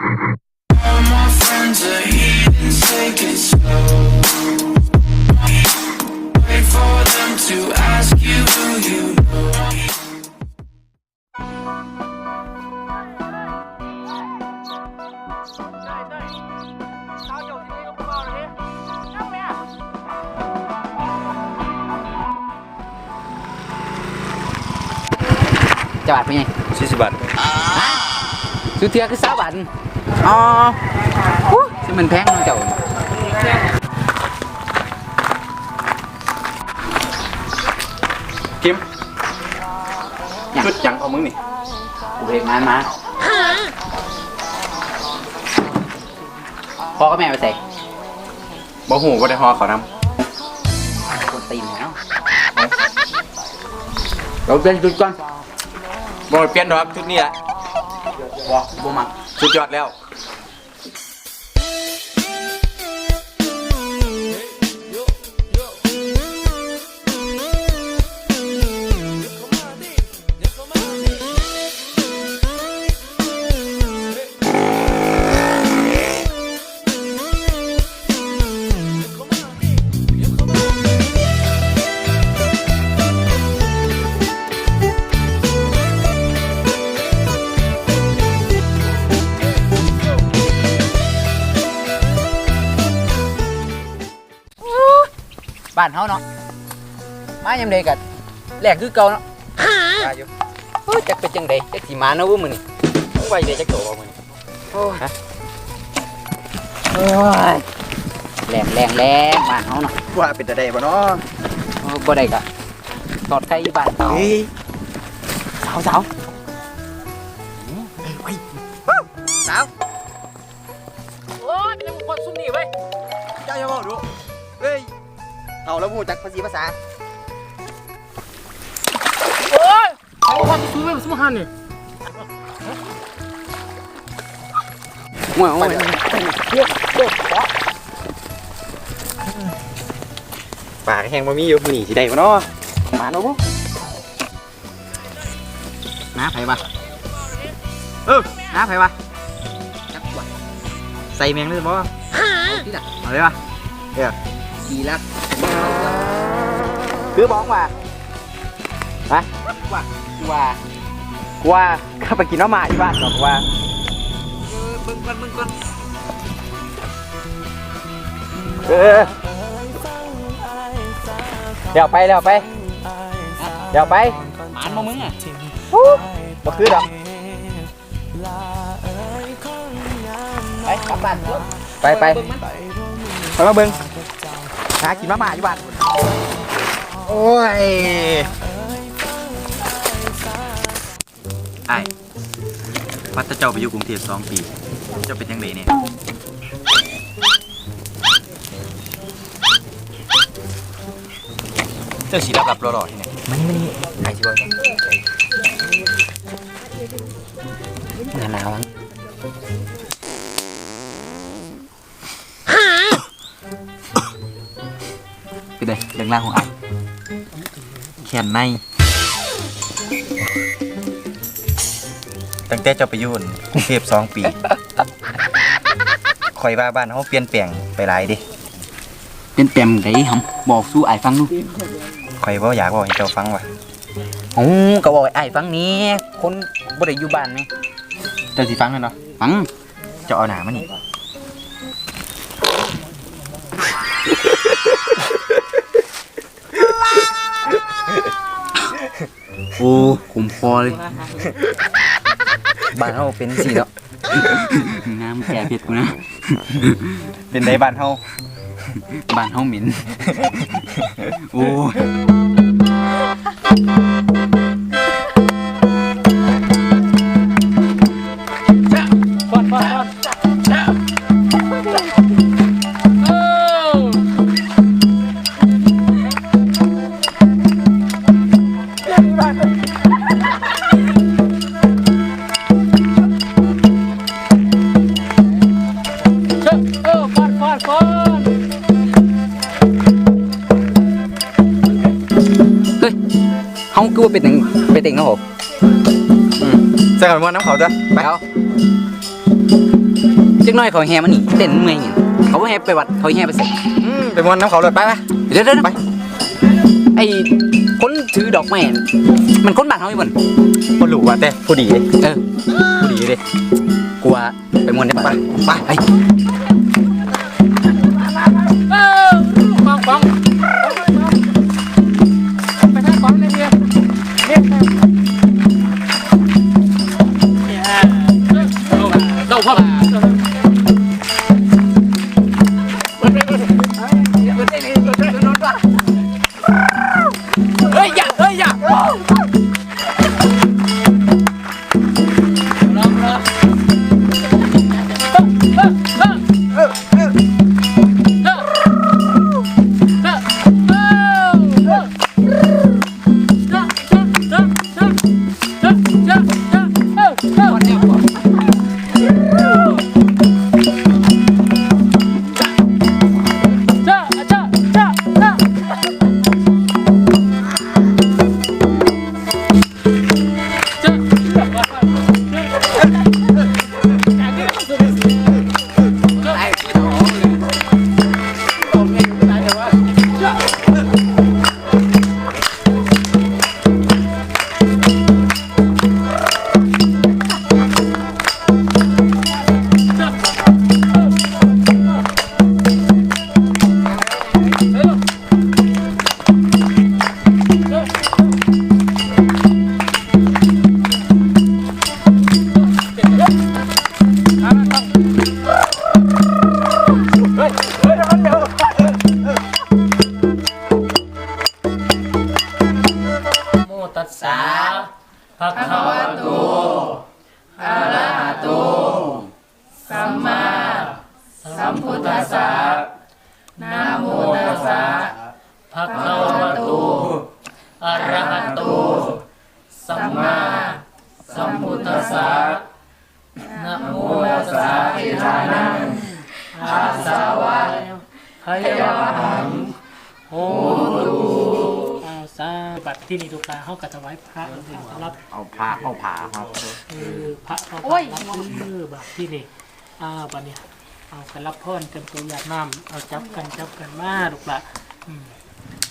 you สุดเทียคือสาบาทอ๋อฮู้ที่มันแพงเนาะเจ้าคิมชุดหยังของมึงนี่กูเห็นงานมาพ่อกับแม่ไปใส่บ่หูบ่ได้ฮอเขานคนตีนเนาะเราเป็นจุดก่อนำบ่เปลี่ยนดอกชุดนี้ละ บอกบ่มักสุดยอดแล้ว บ้านเฮาเนาะมายามใดกันแหลกคือเก่าเนาะได้อยู่เฮ้ยจักเป็นจังใดจักสิมาเนาะเว้ยมื้อนี้มึงไว้เด้จักโตบ่มื้อนี้โอ้ยโอ้ยแรงแรงแรงบ้านเฮาเนาะว่าเป็นตาได้บ่เนาะโอ้บ่ได้ก็ตอดไข่อยู่บ้านเฮาเฮ้ยสาวสาวสาวโอ้ยเป็นคนซุ่มนี่เว้ยเจ้าอย่าบอกดูเฮ้ย เอาแล้วพูดจักภาษีภาษาโอ้ยเขาความซื้อไปสมหันนี่โอ้ยโอ้ยปากแห้งบ่มีอยู่หนีสิได้บ่เนาะมาเนาะบ่น้าไผวะเออน้าไผวะจักว่าใส่แมงเลยบ่ที่น่ะเอาเลยป่ะดี แล้วคือบอกว่าว่าว่าว่าข้าไปกินน้ำหมาที่บ้านบอกว่าเบิ่งก่อนเบิ่งก่อนเออเดี๋ยวไปเดี๋ยวไปเดี๋ยวไปหมานบ่มึงอะบ่คือดอกไปกลับบ้านเถอะไปไปเบิ่งมันไปมาเบิ่ง หากินมาหมาอยู่บ้านโอ้ยไอ้พัดเจ้าไปอยู่กรุงเทพสองปี เจ้าเป็นยังไงเนี่ยเจ้าสีรับรับรอรอที่ไหนมันนี่มันนี่ไอ้ชิบะหนาวหนาว มั้งเป็นไงเรื่องราวของไอ้แขนในตั้งแต่เจ้าไปอยุ่นกรุงเทพสองปีคอยว่าบ้านเขาเปลี่ยนแปลงไปหลายเดิเป็นแปมไดหำบอกสู้อ้ายฟังดูคอยว่าอยากบอกให้เจ้าฟังว่ะโอ้ก็บอกให้อ้ายฟังนี่คนบ่ได้อยู่บ้านนี่เจ้าสิฟังเลยเนาะฟังเจ้าเอาหนามานี่ โอ้ขุมคอเลยบ้านเขาเป็นสิเนาะน้ำแก่เผ็ดกูนะ เป็นในบ้านเขาบ้านเฮาเหม็นโอ้ มใส่กันว่าน้ำเขาจ้ะไปเอาจักหน้อยเขาแห่มันนี่เต้นเมื่อยหยังเขาบ่แห่ไปวัดเขาแห่ไปใส่อืมไปมวนน้ำเขาเลยไปไปเดี๋ยวเดี๋ยวไป ไอ้คนถือดอกไม้น่ะมันคนบ้านเฮาอีบ่นคนหลูว่ะแต่ผู้ดีเลยเออผู้ดีเลยกูว่าไปมวนได้ปะไป ไป นะโมตัสสะอิทานังอาสาวะหยวะหังโหตุอาสาบัดที่นี่ทุกาเขากัถวายพระรับเอาผ้าเอาผาครับคือพระเขาก็รับคือบัดที่นี่อ่าบัดเนี่ยเอากันรับพรกันตัวอยากน้ำเอาจับกันจับกันมาลูกละ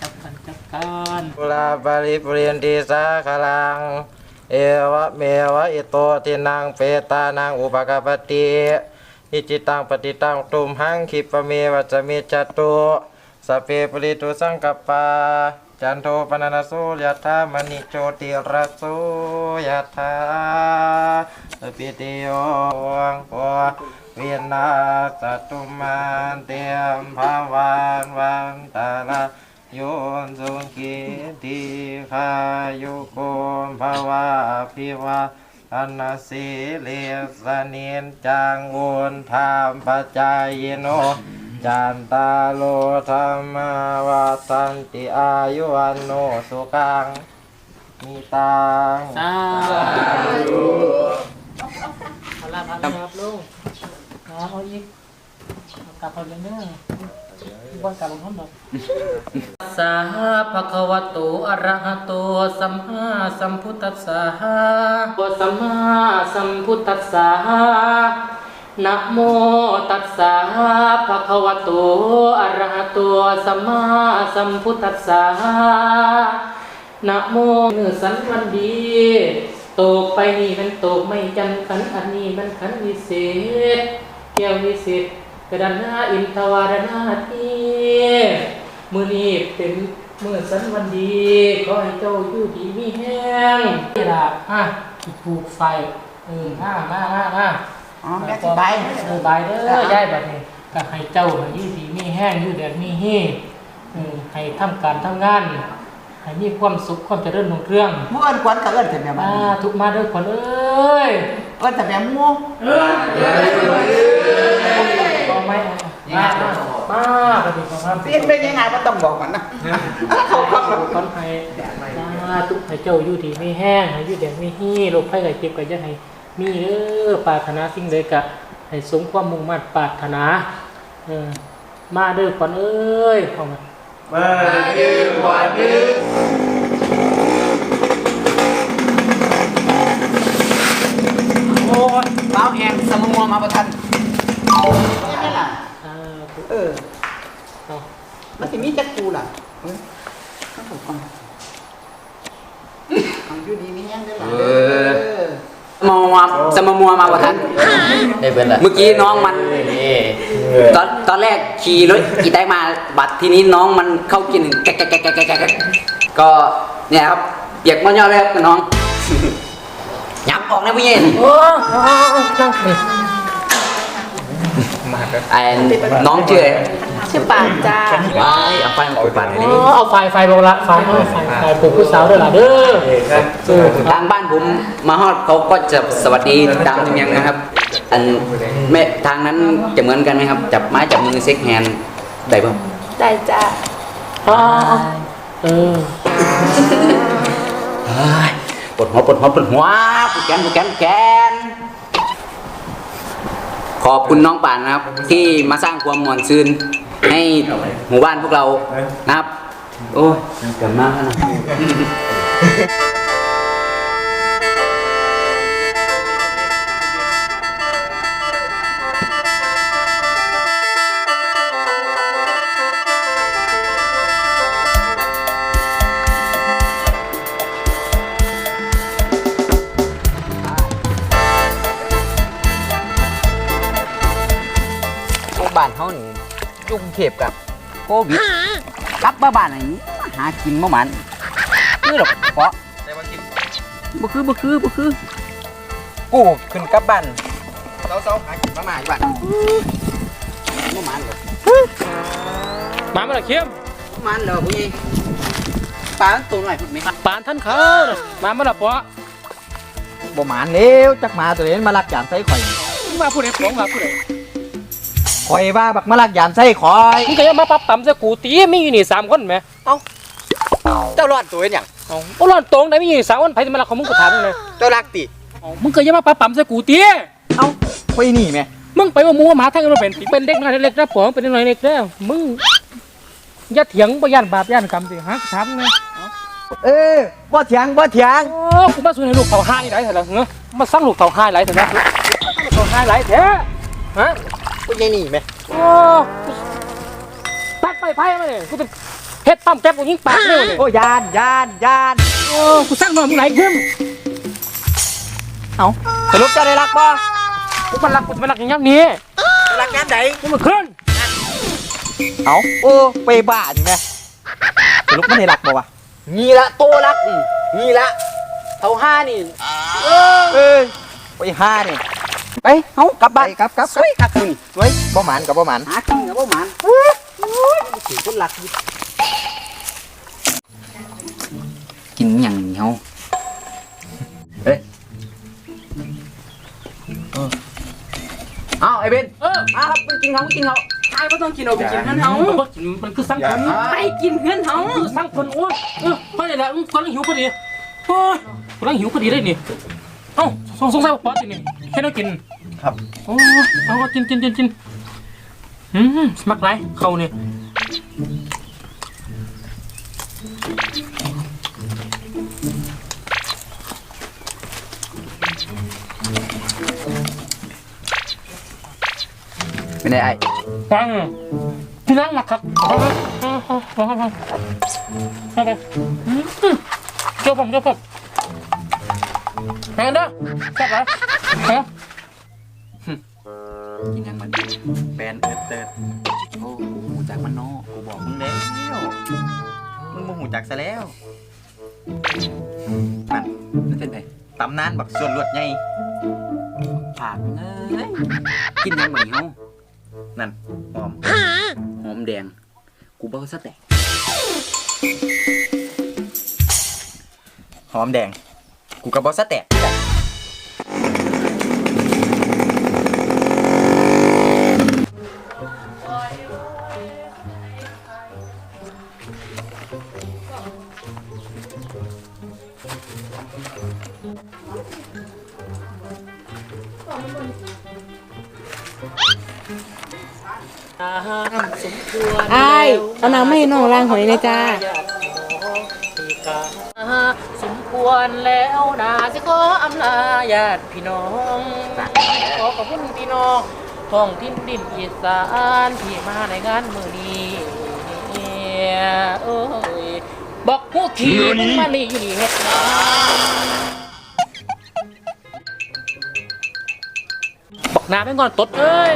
จับกันจับกันปุราปริปุเรนติสาคลัง เอวะเมวะอิโตทินังเปตานังอุปกปปติอิจิตังปฏิตังตุมหังคิปเมวัจเมจัตุสเพปริตุสังกปาจันโทปนนสุยถามณิโชติระโสยถาปิติโยวังปวเวียนนาสตุมันเตียมภาวานวันตาลา โยนสุขีทีขายุโกมภาวะพิวาอันนาสีเลสนินจังวุนธรรมปัจจายโนจันตาโลธรรมวาสันติอายุวันโนสุขังมีตังสาธุพลังพลังครับลุงนะเอาอีกเอากลับไปเลยเนื้อะ บ้าหน่อยสาภะคะวะโตอะระหะโต สัมมาสัมพุทธัสสะสัมมาสัมพุทธัสสะนะโมตัสสะภะคะวะโตอะระหะโต สัมมาสัมพุทธัสสะนะโมเนื้อสันวันดีตกไปนี่มันตกไม่จันขันอันนี้มันขันวิเศษ แก้ววิเศษ กระดานหน้าอินทวารนาทีมือนี้เป็นมือสันวันดี ขอให้เจ้าอยู่ดีมีแห้งนี่ล่ะอะผูกไฟเออมามามามาอ๋อแม่สิไปเออบายเด้อยายบัดนี้ก็ให้เจ้าให้อยู่ดีมีแห้งอยู่แดดมีเฮเออให้ทำการทำงานให้มีความสุขความเจริญรุ่งเรืองมื่อเอินควันก็เอินแต่แม่มามาทุกมาด้วยคนเอ้ยเอินแต่แม่ม่วงบอกไห มมามามาปฏิบัติธรรมเสียงเป็นยังไงก็ต้องบอกมันนะเขาคำคนให้มาทุกให้เจ้าอยู่ดีไม่แห้งอยู่แดงไม่ฮี้โรคภัยไข้เจ็บก็จะให้มีเด้อปาถนาสิ่งใดก็ให้สมความมุ่งมั่นปาถนาเออมาเด้อคนเอ้ยเข้ามามายืนวันนึงโอ้าแหงสมองมาประทัน เออเอามันสิมีจักกูล่ะเอ้ยต้องถูกก่อนเอาอยู่ดีมีแห้งได้หรอเออมัวมาจะมามัวมาบ่ทัน ได้เบิ่นละเมื่อกี้น้องมันตอนตอนแรกขี่รถอีแตกมาบัตรทีนี้น้องมันเข้ากินแกะแกะแกะแกะแกะแกะแกะก็เนี่ยครับเปียกมันยอดเลยครับน้อง ยับออกนะพี่เย็น โอ้เอาเอาเอานั่งนี่ไอ้น้องชื่ออะไรชื่อปานจ้าว้ายเอาไฟมาเปิดบัตรอ๋อเอาไฟไฟโบราณไฟเอาไฟไฟปลูกผู้สาวด้วยล่ะเด้อเออทางบ้านผมมาฮอดเขาก็จะสวัสดีตามธรรมเนียมนะครับ อันแม่ทางนั้นจะเหมือนกันไหมครับ จับไม้จับมือเซ็กแฮนด์ได้ป่ะได้จ้าเอาเอาเอาเออเฮ้ยปวดหัวปวดหัวปวดหัวปวดแขนปวดแขนปวดแขน ขอบคุณน้องป่านนะครับ ที่มาสร้างความหมวนซืนให้หมู่บ้านพวกเรานะครับ โอ้ยเกิดมากแล้วนะ เทพกับโควิดกลับมาบ้านอันนี้หากินบ่มันคือดอกเพราะได้มากินบ่คือบ่คือบ่คือ กูขึ้นกลับบ้านเซาๆหากินมาม่าอยู่บ้านบ่มันหรอกมามาละเข้มบ่มันหรอกผู้ใหญ่ปลาตัวหน่อยพุ่นไหมปานท่านเขาน่ะมามาละปะบ่หมานแล้วจักหมาตัวนี้มาลักยามไส้ข่อยมึงมาผู้ใดฟ้องมาผู้ใด ข่อยว่าบักมาลักยามไส้ข่อยมึงก็อยังมาปั๊บปั๊มใส่กูตีมีอยู่นี่สามคนไหมเจ้ารอดตัวเป็นหยังเอาโอ้ร้อนตรงไหนมีอยู่นี่สามคนไผจะมาละของมึงกูถามมึงเลยเจ้ารักติเอามึงก็อยังมาปั๊บปั๊มใส่กูตีเอ้าข่อยนี่แม่มึงไปว่ามึงว่าหมาทั้งกันมาเป็นเป็นเด็กน้อยเล็กนะผัวมึงเป็นเด็กน้อยเล็กแล้วมึงอย่าเถียงบ่ย่านบาปย่านกรรมสิฮะถามมึงไงเออบ่เถียงบ่เถียงโอ้กูมาสู้ให้ลูกเขาห้านี่ไรเถอะล่ะเงอะมาสร้างลูกเขาห้าไรเถอะนะลูกเขาห้าไรแท้ฮะ กูยังนี่แม่โอ้ตัดไปไพ่มาเนี่ยกูจะเฮ็ดปั๊มแก๊บกูยิงปากเลยเนี่ยโอ้ยานยานยานโอ้กูสร้างหน่อยมึงไหลเข้มเอ้าสรุปเจ้าได้รักบ่กูมันรักกูจะมารักอย่างนี้รักงานใดกูมาขึ้นเอ้าโอ้ไปบ้านี่แม่สรุปมันได้รักบ่วะนี่ละโตรักนี่นี่ละเอาห้านี่เออไปห้านี่ ไปเฮากลับบ้านไปกลับกลับ สวยคักนี่สวยบ่หมานกับบ่หมานหากินกับบ่มันสิคนรักอยู่กินหยังเหนียวเฮ้ยเอาไอ้เบนเออมาครับไปกินเขาไปกินเขาไอ้ก็ต้องกินเอาไปกินเพื่อนเขามันบ่กินมันคือสร้างคนไปกินเพื่อนเขาสร้างคนโอ้ยเออพอได้แล้วกำลังหิวพอดีโอ้ยกำลังหิวพอดีเลยนี่เอ้าสงสงสัยว่าป๊อตนี่แค่ได้กิน ครับ โอ้ยเอาก็กินกินกินกินอืมสมักไรเข้านี่ไม่ได้ไอ้ฟังพี่นั่งหลักครับเอาไปเอาไปเอาไปเอาไปอืมเจ้าผมเจ้าผมแพงเด้อแซ่บไรแพง กินยังมันแบนเอิดเติดโอ้หูจากมันนอกกูบอกมึงแล้วมึงบ่หูจักซะแล้วนั่นนั่นเป็นไงตำนานบักส่วนลวดใหญ่ผ่านเลยกินยังบ่นี่เฮานั่นหอมหอมแดง กูเบ้าซะแต่หอมแดง กูกับบอสแตก เอาน้ำไม่น้องล้างหอยนะจ้าสมควรแล้วนะสิขออำลาญาติพี่น้อง ขอขอบคุณพี่น้องท้องทิ้นดินอีสานที่มาในงานมือนี้เอ้ยบอกผู้ขี่มึงมานี่อยู่นี่เฮ็ดหยังบอกน้ำไปก่อนตดเอ้ย